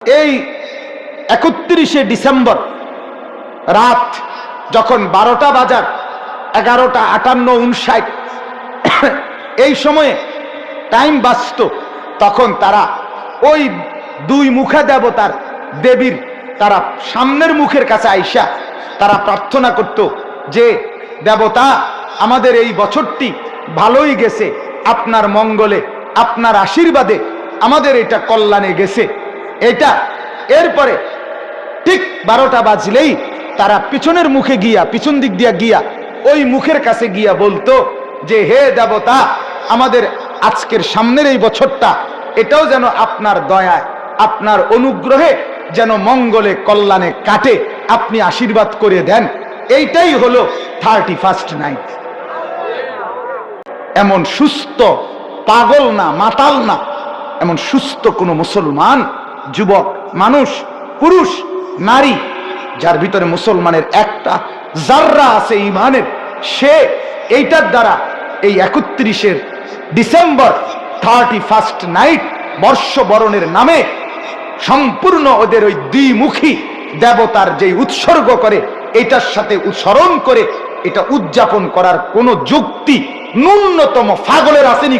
এই একত্রিশে ডিসেম্বর রাত যখন বারোটা বাজার, এগারোটা আটান্ন উনষাট, এই সময়ে টাইম বাঁচত, তখন তারা ওই দুই মুখা দেবতার দেবীর, তারা সামনের মুখের কাছে আইসা তারা প্রার্থনা করত যে, দেবতা, আমাদের এই বছরটি ভালোই গেছে। আপনার মঙ্গলে, আপনার আশীর্বাদে আমাদের এটা কল্যাণে গেছে। এটা। এরপরে ঠিক বারোটা বাজলেই তারা পিছনের মুখে গিয়া, পিছন দিক দিয়া গিয়া ওই মুখের কাছে গিয়া বলতো যে, হে দেবতা, আমাদের আজকের সামনের এই বছরটা, এটাও যেন আপনার দয়ায়, আপনার অনুগ্রহে যেন মঙ্গলে কল্যাণে কাটে, আপনি আশীর্বাদ করে দেন। এইটাই হলো থার্টি ফার্স্ট নাইট এমন সুস্থ পাগল না, মাতাল না, এমন সুস্থ কোনো মুসলমান যুবক, মানুষ, পুরুষ, নারী, যার ভিতরে মুসলমানের একটা জাররা আছে ইমানের, সে এইটার দ্বারা এই একত্রিশের ডিসেম্বর থার্টি ফার্স্ট নাইট বর্ষবরণের নামে সম্পূর্ণ ওদের ওই দ্বিমুখী দেবতার যে উৎসর্গ করে, এটার সাথে স্মরণ করে, এটা উদযাপন করার কোনো যুক্তি ন্যূনতম ফাগলের আসেনি